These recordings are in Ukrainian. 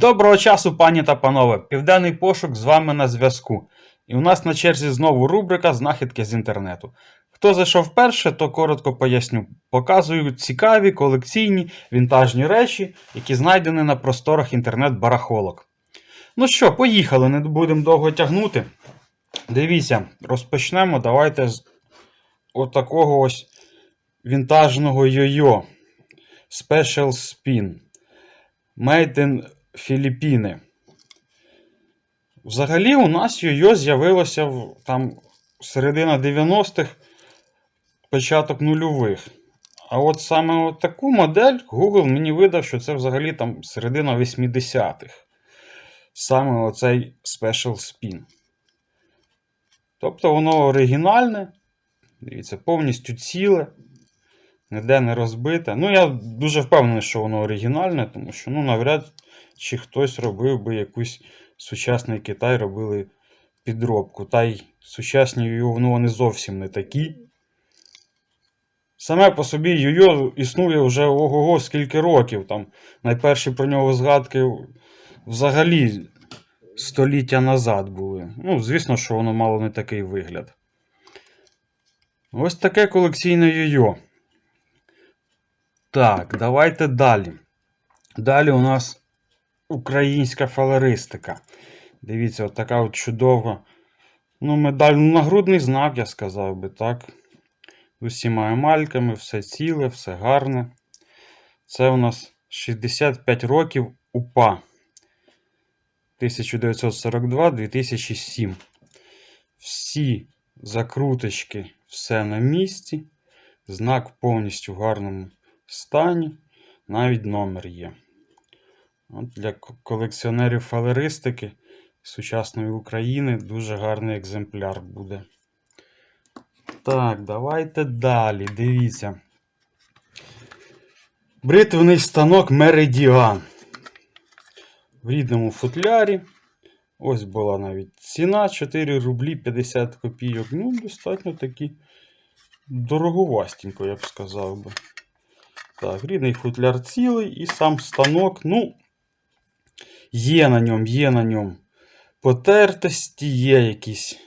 Доброго часу, пані та панове! Південний пошук з вами на зв'язку. І у нас на черзі знову рубрика Знахідки з інтернету. Хто зайшов вперше, то коротко поясню. Показую цікаві колекційні вінтажні речі, які знайдені на просторах інтернет-барахолок. Ну що, поїхали, не будемо довго тягнути. Дивіться, розпочнемо. Давайте з отакого ось вінтажного йо-йо. Special Spin. Made in Філіппіни. Взагалі, у нас йо-йо з'явилося в там середина 90-х, початок нульових. А от саме от таку модель Google мені видав, що це взагалі там середина 80-х. Саме оцей Special Spin. Тобто воно оригінальне. Дивіться, повністю ціле. Ніде не розбите. Ну, я дуже впевнений, що воно оригінальне, тому що ну, навряд чи хтось робив би якусь сучасний Китай, робили підробку. Та й сучасні йо ну, вони зовсім не такі. Саме по собі Йо-Йо існує вже ого-го скільки років. Там найперші про нього згадки взагалі століття назад були. Ну, звісно, що воно мало не такий вигляд. Ось таке колекційне Йо-Йо. Так, давайте далі. Далі у нас українська фалеристика. Дивіться, от така от чудова. Ну, медаль, ну, нагрудний знак, я сказав би, так. З усіма емальками, все ціле, все гарне. Це у нас 65 років УПА. 1942-2007. Всі закруточки, все на місці. Знак повністю в гарному стані. Навіть номер є. От Для колекціонерів фалеристики сучасної України дуже гарний екземпляр буде. Так, давайте далі. Дивіться. Бритвений станок Меридіан. В рідному футлярі. Ось була навіть ціна 4 рублі 50 копійок. Ну, достатньо такі дороговастенько, я б сказав би. Так, рідний футляр цілий і сам станок, ну, є на ньому, є на ньому потертості, є якісь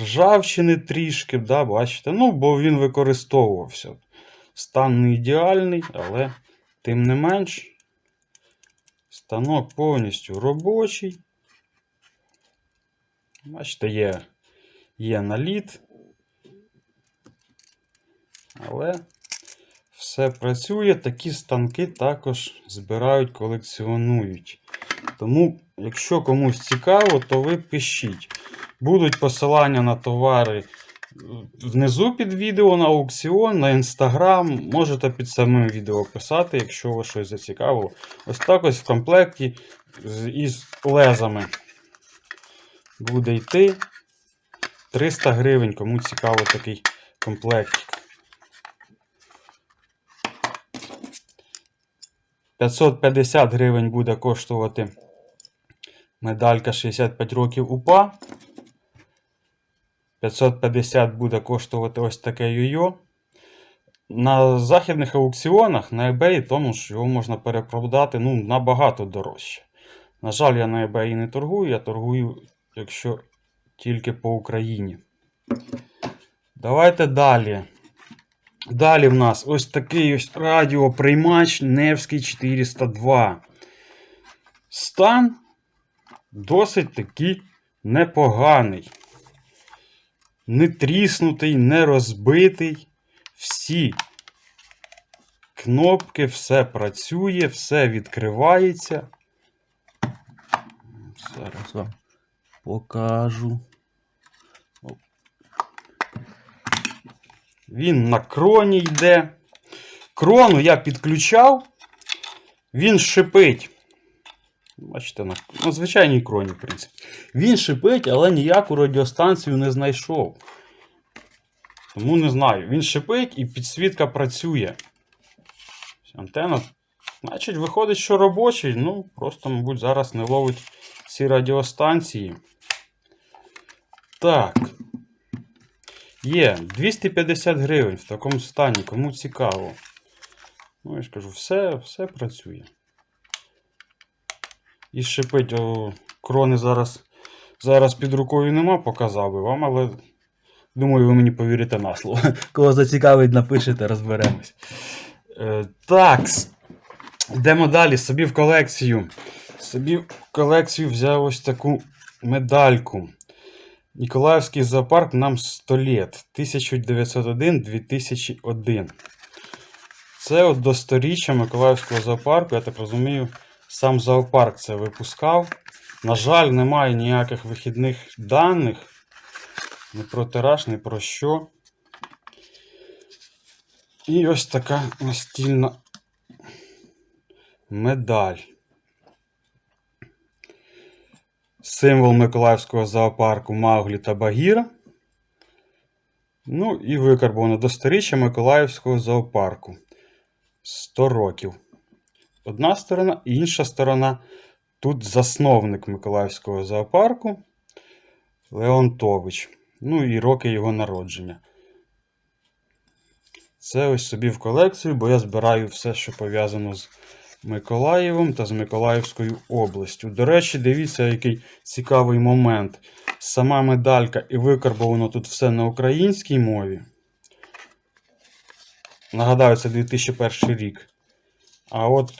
ржавчини трішки, да, бачите? Ну, бо він використовувався. Стан не ідеальний, але тим не менш, станок повністю робочий. Бачите, є, є наліт. Але все працює, такі станки також збирають, колекціонують. Тому, якщо комусь цікаво, то ви пишіть. Будуть посилання на товари е, внизу під відео на аукціон, на інстаграм. Можете під самим відео писати, якщо вас щось зацікавило. Ось так ось в комплекті із лезами буде йти 300 гривень, кому цікаво такий комплектик. 550 гривень буде коштувати медалька 65 років УПА. 550 буде коштувати ось таке йо-йо. На західних аукціонах на eBay, тому ж його можна перепродати ну, набагато дорожче. На жаль, я на eBay не торгую, я торгую, якщо тільки по Україні. Давайте далі. Далі в нас ось такий ось радіоприймач Невський 402. Стан досить таки непоганий. Не тріснутий, не розбитий. Всі кнопки, все працює, все відкривається. Зараз вам покажу. Він на кроні йде. Крону я підключав, він шипить. Бачите, на, на звичайній кроні, в принципі. Він шипить, але ніяку радіостанцію не знайшов. Тому не знаю. Він шипить і підсвітка працює. Антенна. Значить, виходить, що робочий. Ну, просто, мабуть, зараз не ловить ці радіостанції. Так. Є 250 гривень в такому стані, кому цікаво. Ну, я ж кажу, все, все працює. і шипить. О, крони зараз, зараз під рукою нема, показав би вам, але думаю, ви мені повірите на слово. Кого зацікавить, напишете, розберемось. Е, так, йдемо далі. Собі в колекцію. Собі в колекцію взяв ось таку медальку. Ніколаївський зоопарк нам 100 лет. 1901-2001. Це от до сторіччя Миколаївського зоопарку, я так розумію, сам зоопарк це випускав. На жаль, немає ніяких вихідних даних. Ні про тираж, ні про що. І ось така настільна медаль. Символ Миколаївського зоопарку Мауглі та Багіра. Ну і викарбовано до сторіччя Миколаївського зоопарку. 100 років. Одна сторона, інша сторона. Тут засновник Миколаївського зоопарку Леонтович. Ну і роки його народження. Це ось собі в колекцію, бо я збираю все, що пов'язано з Миколаєвом та з Миколаївською областю. До речі, дивіться, який цікавий момент. Сама медалька і викарбовано тут все на українській мові. Нагадаю, це 2001 рік. А от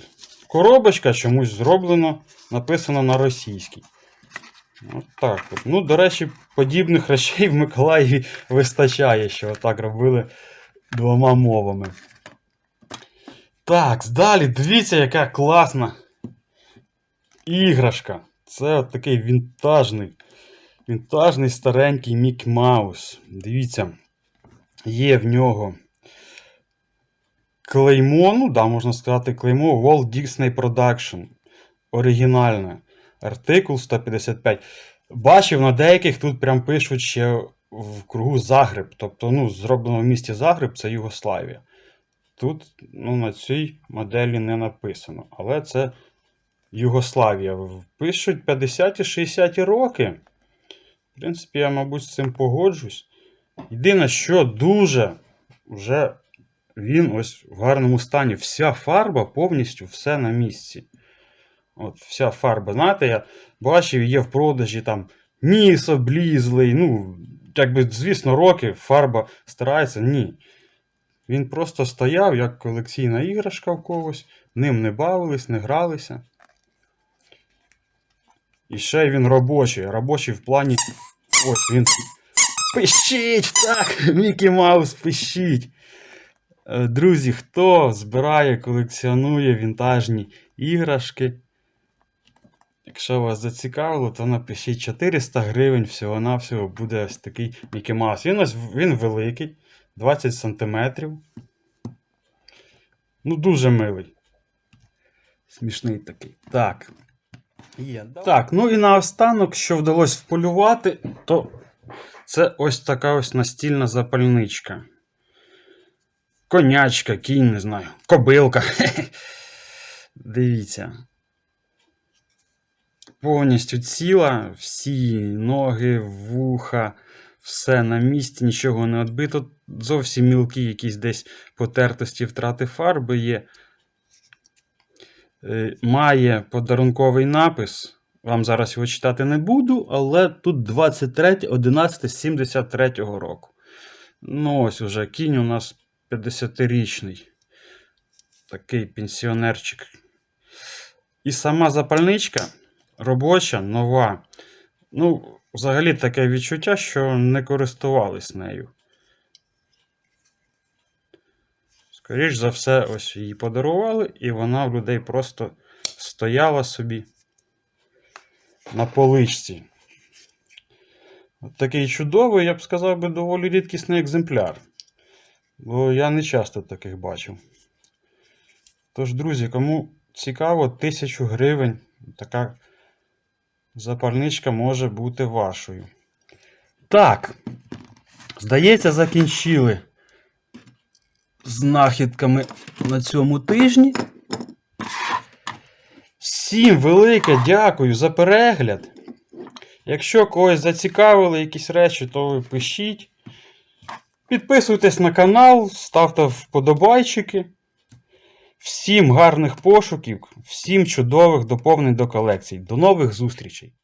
коробочка чомусь зроблено, написано на російській. От так от. Ну, до речі, подібних речей в Миколаєві вистачає, що отак робили двома мовами. Так, далі, дивіться, яка класна іграшка. Це от такий вінтажний, вінтажний старенький Мік Маус. Дивіться, є в нього клеймо, ну да, можна сказати, клеймо Walt Disney Production. Оригінальне. Артикул 155. Бачив, на деяких тут прям пишуть ще в кругу Загреб. Тобто, ну, зроблено в місті Загреб, це Югославія. Тут ну, на цій моделі не написано. Але це Югославія. Пишуть 50-60 роки. В принципі, я, мабуть, з цим погоджусь. Єдине, що дуже вже він ось в гарному стані. Вся фарба повністю все на місці. От Вся фарба. Знаєте, я бачив, є в продажі там ніс облізлий. Ну, якби, звісно, роки фарба старається. Ні. Він просто стояв як колекційна іграшка в когось, ним не бавились, не гралися. І ще він робочий. Робочий в плані. Ось він. Пишіть! Так! Мікі Маус, пишіть! Е, Друзі, хто збирає, колекціонує вінтажні іграшки? Якщо вас зацікавило, то напишіть 400 гривень всього-навсього буде ось такий Мікі Маус. Він ось він великий, 20 сантиметрів. Ну, дуже милий. Смішний такий. Так. Є, так, ну і наостанок, що вдалося вполювати, то це ось така ось настільна запальничка. Конячка, кінь, не знаю, кобилка. Дивіться. Повністю ціла, всі ноги, вуха, все на місці, нічого не відбито. Зовсім мілкі якісь десь потертості втрати фарби є. Е, Має подарунковий напис. Вам зараз його читати не буду, але тут 23.11.73 року. Ну, ось уже кінь у нас 50-річний. Такий пенсіонерчик. І сама запальничка робоча, нова. Ну, взагалі таке відчуття, що не користувались нею. Скоріш за все, ось її подарували, і вона в людей просто стояла собі на поличці. От такий чудовий, я б сказав би, доволі рідкісний екземпляр. Бо я не часто таких бачив. Тож, друзі, кому цікаво, 1000 гривень така запальничка може бути вашою. Так, здається, закінчили знахідками на цьому тижні. Всім велике дякую за перегляд. Якщо когось зацікавили якісь речі, то ви пишіть. Підписуйтесь на канал, ставте вподобайчики. Всім гарних пошуків, всім чудових доповнень до колекцій. До нових зустрічей!